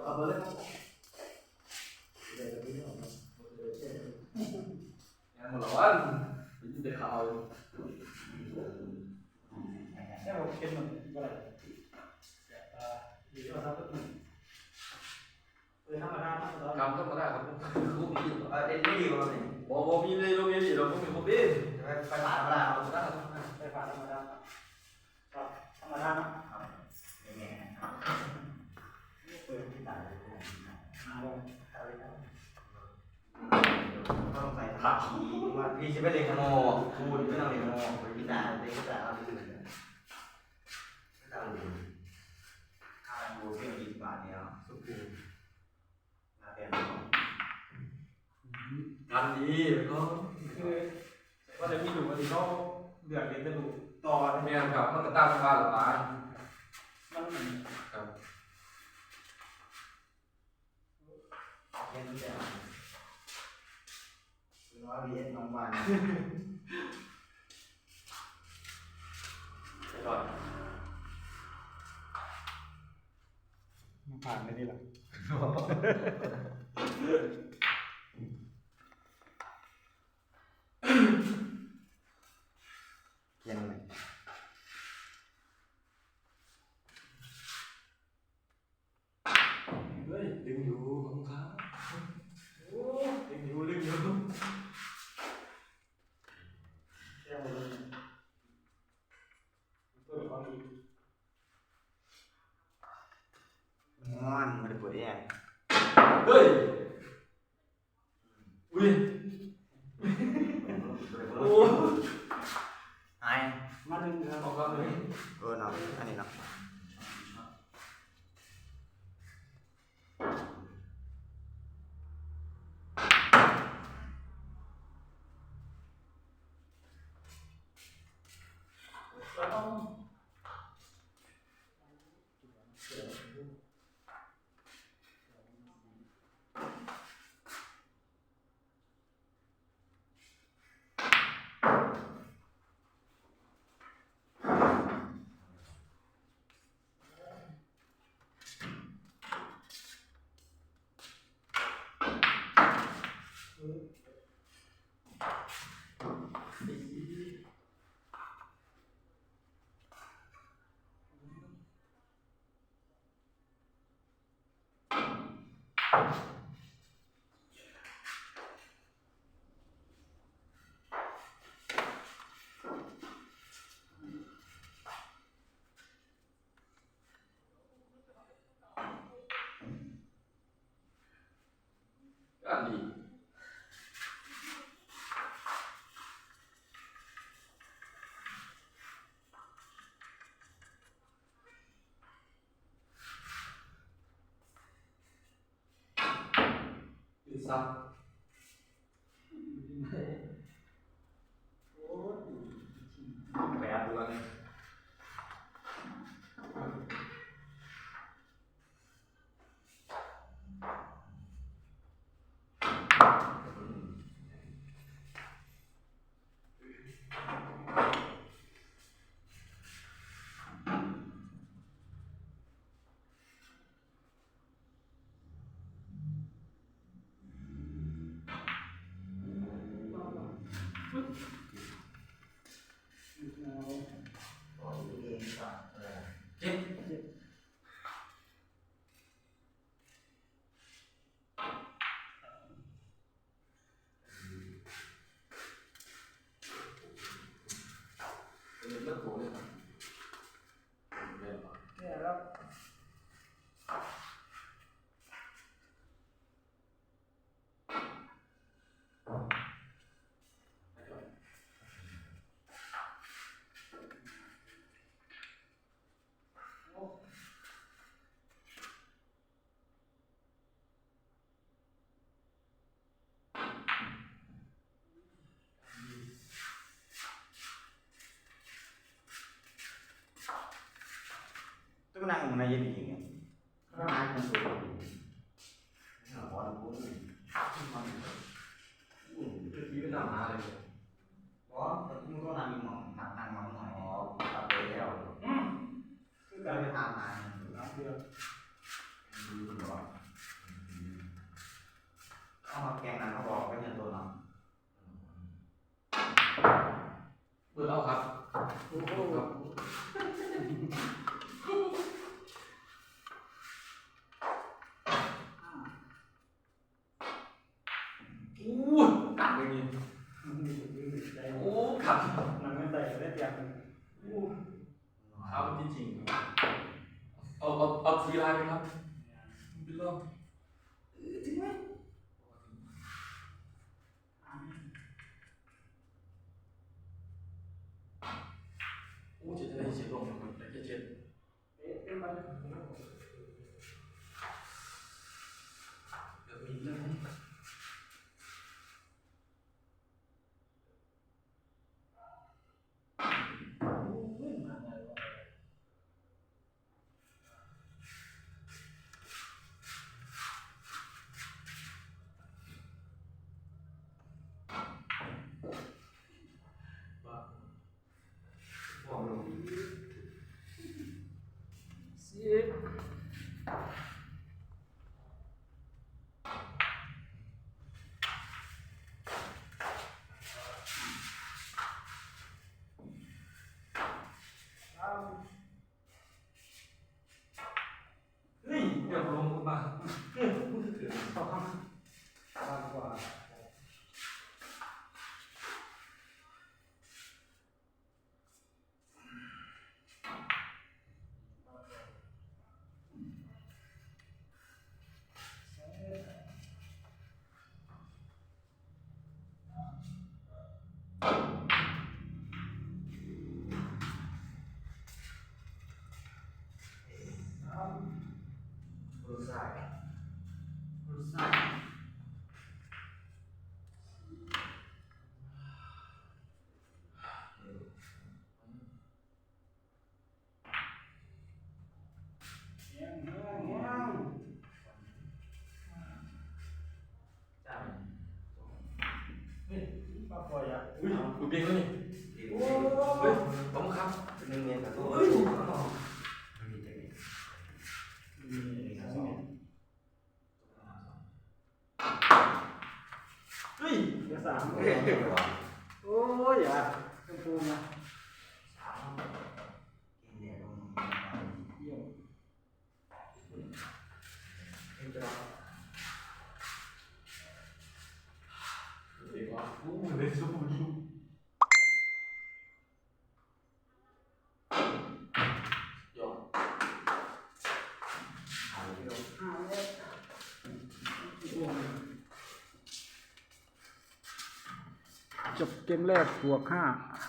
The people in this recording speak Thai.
Ah, boleh kan? Yang melawan ini DKO. Saya mau bikin boleh. Siapa? Di satu. Cầm không có ra không không bị à đến cái gì này bỏ bỏ mi lên đâu cái gì đâu không hiểu không biết phải phản mà ra không phải phản mà ra phải phản mà ra ต้องใส่ผักชีว่าพี่จะไปเรียนขโมพูดไม่ต้องเรียนขโมยไปที่ตาเรียนที่ตาเอาที่อื่นไม่ต้องเรียนค่าดูเพียงยี่สิบบาทเนี่ยสุขุมมาเป็นงานดีก็คือว่าจะมีดูวันที่เขาเดือดเรียนจะดูต่อแม่ครับมันก็ตั้งบ้านหรือเปล่ามัน เหมือนครับเรียนรู้จักคือว่าเรียนน้องบ้านก่อนมันผ่านไปนี่แหละ 对，喂。案例。 감. Oops. năng này jadi Karena akan turun. Nah, orang pun hati mana? Uh, itu dia nama ada. Wah, tapi mungkin nama mau mặt năng mau nổi. Oh, tập về đâu? Hmm. Cứ cái cái hàng này, nó chưa. Đi rồi. Ông học kèm ครับมันไม่เต่ได้เตรียมครับที่จริงๆเอาเอาเอาทีไลน์ไหมครับเป็นรอบจริงไหมโอ้จะได้เสียลงไห 민현이. 왜? จบเกมแรกบวก5